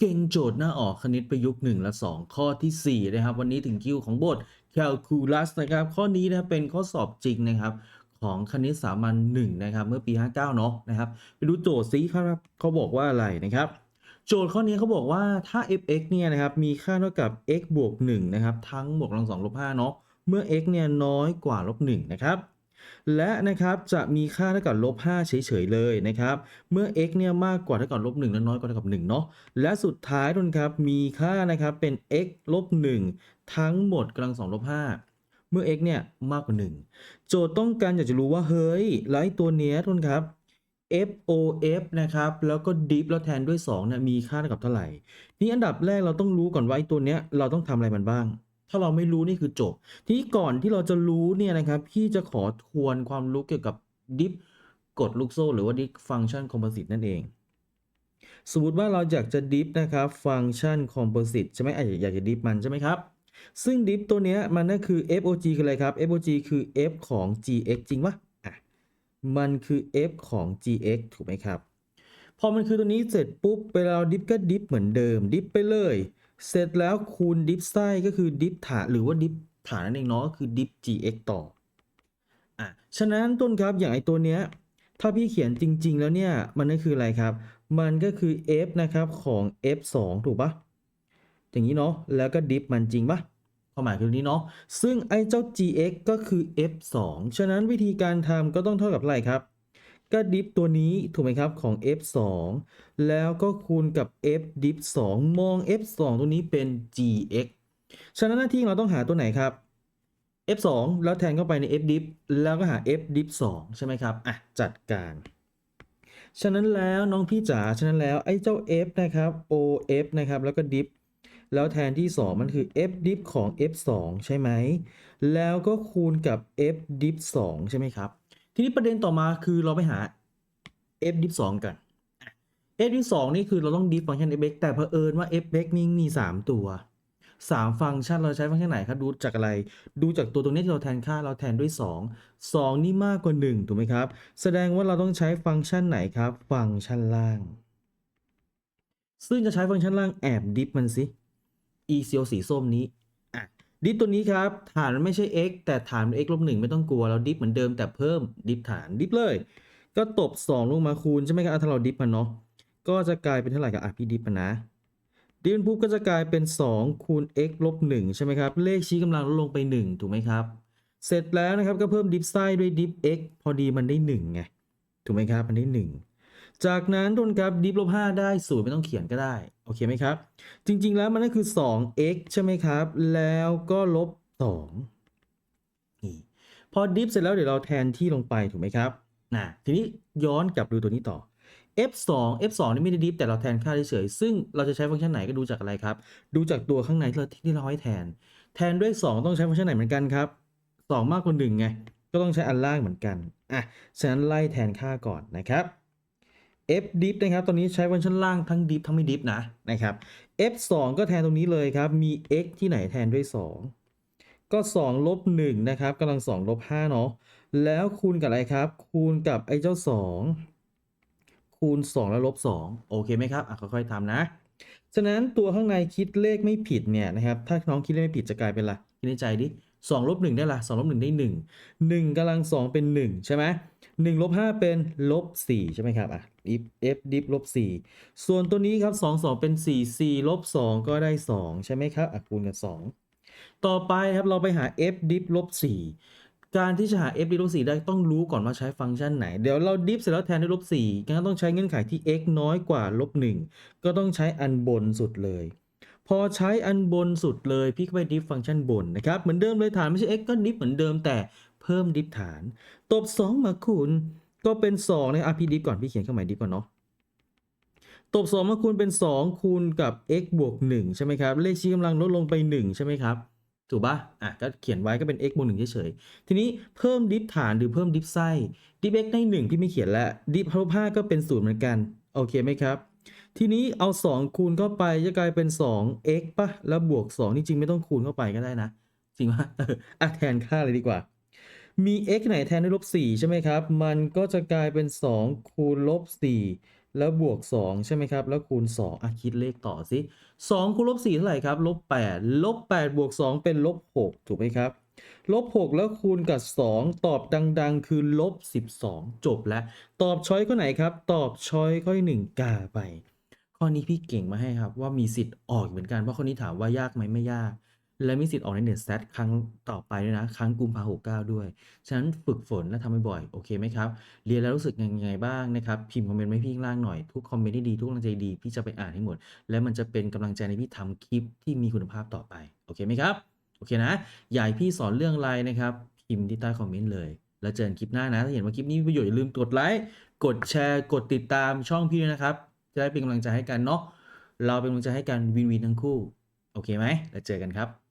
เก่งโจทย์หน้าออกคณิตประยุกต์ 1 และ 2 ข้อทีสี่ 4 นะครับ วันนี้ถึงคิวของบท Calculus นะครับ ข้อนี้นะเป็นข้อสอบจริงนะครับ ของคณิตสามัญ1นะครับ เมื่อปี 59 เนาะนะครับ ไปดูโจทย์ซิครับเขาบอกว่าอะไรนะครับ โจทย์ข้อนี้เขาบอกว่าถ้า f(x) เนี่ยนะครับ มีค่าเท่ากับ x บวก1นะครับ ทั้งบวกกำลังสองลบ5เนาะเมื่อ x เนี่ยน้อยกว่าลบ1นะครับ และนะครับจะมีค่าเท่ากับลบ5เฉยๆเลยนะครับเมื่อ x เนี่ยมากกว่าเท่ากับลบ1และน้อยกว่าเท่ากับ1เนาะและสุดท้ายทุนครับมีค่านะครับเป็น x ลบ1ทั้งหมดกำลังสองลบ5เมื่อ x เนี่ยมากกว่า 1 โจทย์ต้องการอยากจะรู้ว่าเฮ้ยแล้วไอ้ตัวเนี้ยทุนครับ FOF นะครับ แล้วก็ diff แล้วแทนด้วย2เนี่ยมีค่าเท่ากับเท่าไหร่ นี่อันดับแรกเราต้องรู้ก่อนว่าไอ้ตัวเนี้ยเราต้องทำอะไรมันบ้าง ถ้าเราไม่รู้นี่คือจบ ทีนี้ก่อนที่เราจะรู้เนี่ยนะครับ พี่จะขอทวนความรู้เกี่ยวกับ diff กฎลูกโซ่ หรือว่า diff function composite นั่นเอง สมมติว่าเราอยากจะ diff นะครับ function composite ใช่ไหมอะอยากจะ diff มันใช่ไหมครับซึ่ง diff ตัวเนี้ยมันก็คือ FOG คืออะไรครับ FOG คือ f ของ gx จริงปะอะ มันคือ f ของ gx ถูกไหมครับ พอมันคือตัวนี้เสร็จปุ๊บ ไปเวลาดิฟก็ดิฟเหมือนเดิม ดิฟไปเลย เสร็จแล้วคูณดิฟไส้ก็คือดิฟฐานหรือว่าดิฟฐานนั่นเองเนาะก็คือดิฟ gx ต่ออะฉะนั้นต้นครับอย่างไอตัวเนี้ยถ้าพี่เขียนจริง ๆ แล้วเนี่ย มันก็คืออะไรครับ มันก็คือ f นะครับของ f 2ถูกปะอย่างนี้เนาะแล้วก็ดิฟมันจริงปะความหมายคือนี้เนาะซึ่งไอเจ้า gx ก็คือ f 2ฉะนั้นวิธีการทำก็ต้องเท่ากับอะไรครับ ก็ดิฟตัวนี้ถูกไหมครับของ f 2 แล้วก็คูณกับ f ดิฟ2มอง f 2 ตัวนี้เป็น gx ฉะนั้นหน้าที่เราต้องหาตัวไหนครับ f 2 แล้วแทนเข้าไปใน f ดิฟแล้วก็หา f ดิฟ2ใช่ไหมครับอะจัดการ ฉะนั้นแล้วน้องพี่จ๋าฉะนั้นแล้วไอ้เจ้า f นะครับ of นะครับแล้วก็ดิฟแล้วแทนที่ 2 มันคือ f ดิฟของ f 2ใช่ไหมแล้วก็คูณกับ f ดิฟ2ใช่ไหมครับ ทีนี้ประเด็นต่อมาคือเราไปหา f diff 2กัน f diff 2นี่คือเราต้อง diff ฟังก์ชัน f(x) แต่เผอิญว่า f(x) นี่มี 3 ตัว 3 ฟังก์ชันเราใช้ฟังก์ชันไหนครับ ดูจากอะไร ดูจากตัวตรงนี้ที่เราแทนค่าเราแทนด้วย 2 2 นี่มากกว่า 1 ถูกไหมครับ แสดงว่าเราต้องใช้ฟังก์ชันไหนครับ ฟังก์ชันล่าง ซึ่งจะใช้ฟังก์ชันล่างแอบ diff มันสิ e เซียวสีส้มนี้ ดิฟตัวนี้ครับ ฐานมันไม่ใช่ x แต่ฐานเป็น x ลบ1ไม่ต้องกลัว เราดิฟเหมือนเดิมแต่เพิ่มดิฟฐานดิฟเลย ก็ตบ 2 ลงมาคูณใช่ไหมครับถ้าเราดิฟมันเนาะก็จะกลายเป็นเท่าไหร่ครับอะพี่ดิฟมันนะดิฟปุ๊บก็จะกลายเป็น 2 คูณ x ลบ1ใช่ไหมครับ เลขชี้กำลังลดลงไป 1 ถูกไหมครับ เสร็จแล้วนะครับก็เพิ่มดิฟไส้ด้วยดิฟ x พอดีมันได้1ไงถูกไหมครับมันได้1 จากนั้นทุนครับดิฟลบ5ได้ศูนย์ไม่ต้องเขียนก็ได้ โอเคไหมครับ จริง ๆ แล้วมันก็คือ 2x ใช่ไหมครับ แล้วก็ลบ2นี่พอดิฟเสร็จแล้วเดี๋ยวเราแทนที่ลงไปถูกไหมครับนะทีนี้ย้อนกลับดูตัวนี้ต่อ f2 f2 นี่ไม่ได้ดิฟแต่เราแทนค่าเฉยๆซึ่งเราจะใช้ฟังก์ชันไหนก็ดูจากอะไรครับ ดูจากตัวข้างในที่เราที่เราให้แทน แทนด้วย 2 ต้องใช้ฟังก์ชันไหนเหมือนกันครับ 2 มากกว่า1ไง ก็ต้องใช้อันล่างเหมือนกัน อะ ฉะนั้นไล่แทนค่าก่อนนะครับ f diff นะครับตอนนี้ใช้ฟังก์ชันล่างทั้ง diff ทั้งไม่ diff นะนะครับ f 2ก็แทนตรงนี้เลยครับ มี x ที่ไหนแทนด้วย 2 ก็ 2 ลบ 1 นะครับกำลัง 2 ลบ 5 เนาะแล้วคูณกับอะไรครับ คูณกับไอ้เจ้า 2 คูณ 2 แล้วลบ 2 โอเคไหมครับ อะ ค่อยๆทำนะ ฉะนั้นตัวข้างในคิดเลขไม่ผิดเนี่ยนะครับ ถ้าน้องคิดเลขไม่ผิดจะกลายเป็นอะไรคิดในใจดิ 2ลบ1ได้ละ2ลบ1ได้1 1กำลัง2เป็น1ใช่ไหม1ลบ5เป็นลบ4ใช่ไหมครับอะ if f diff ลบ4ส่วนตัวนี้ครับ2 2เป็น4 4ลบ2ก็ได้2ใช่ไหมครับอะคูณกับ2ต่อไปครับเราไปหา f diff ลบ4การที่จะหา f diff ลบ4ได้ต้องรู้ก่อนว่าใช้ฟังก์ชันไหน เดี๋ยวเรา diff เสร็จแล้วแทนด้วยลบ4งั้นต้องใช้เงื่อนไขที่ x น้อยกว่าลบ1ก็ต้องใช้อันบนสุดเลย พอใช้อันบนสุดเลยพี่ก็ไป diff ฟังก์ชันบนนะครับ เหมือนเดิมเลยฐานไม่ใช่ x ก็ diff เหมือนเดิมแต่เพิ่ม diff ฐาน ตบ 2 มาคูณก็เป็น2นะครับพี่ดิฟก่อนพี่เขียนเครื่องหมายดิฟก่อนเนาะตบ 2 มาคูณเป็น 2 คูณกับ x บวก1ใช่ไหมครับ เลขชี้กำลังลดลงไป 1 ใช่ไหมครับ ถูกปะอะก็เขียนไว้ก็เป็น x บวก1เฉยๆ ทีนี้เพิ่มดิฟฐานหรือเพิ่มดิฟไส้ดิฟ x ได้ 1 พี่ไม่เขียนแล้วดิฟลบ5ก็เป็น0เหมือนกัน โอเคไหมครับ ทีนี้เอา 2 คูณเข้าไปจะกลายเป็น 2x ป่ะ แล้วบวก 2 นี่จริงไม่ต้องคูณเข้าไปก็ได้นะ จริงปะเอออะแทนค่าเลยดีกว่า มี x ไหนแทนด้วยลบ4ใช่ไหมครับ มันก็จะกลายเป็น 2 คูณลบ4แล้วบวก 2 ใช่ไหมครับ แล้วคูณ 2อะคิดเลขต่อสิ 2 คูณลบ4เท่าไหร่ครับลบ8ลบ8บวก 2 เป็นลบ6ถูกไหมครับลบ 6 แล้วคูณกับ 2 ตอบดัง ๆ คือลบ 12 จบแล้ว ตอบช้อยข้อไหนครับ ตอบช้อยข้อที่1กาไป ข้อนี้พี่เก่งมาให้ครับว่ามีสิทธิ์ออกเหมือนกัน เพราะข้อนี้ถามว่ายากไหมไม่ยาก และมีสิทธิ์ออกในเน็ตแซดครั้งต่อไปด้วยนะ ครั้งกุมภาหกเก้าด้วย ฉะนั้นฝึกฝนและทำให้บ่อย โอเคไหมครับ เรียนแล้วรู้สึกยังไงบ้างนะครับ พิมพ์คอมเมนต์ไว้พี่ข้างล่างหน่อย ทุกคอมเมนต์ที่ดี ทุกกำลังใจดี พี่จะไปอ่านให้หมด และมันจะเป็นกำลังใจในพี่ทำคลิปที่มีคุณภาพต่อไป โอเคไหมครับ โอเคนะ อยากให้พี่สอนเรื่องอะไรนะครับ พิมพ์ที่ใต้คอมเมนต์เลย แล้วเจอกันคลิปหน้านะ ถ้าเห็นว่าคลิปนี้มีประโยชน์อย่าลืมกดไลค์ กดแชร์ กดติดตามช่องพี่ด้วยนะครับ จะได้เป็นกำลังใจให้กันเนาะเราเป็นกำลังใจให้กันวินวินทั้งคู่ โอเคไหมแล้วเจอกันครับ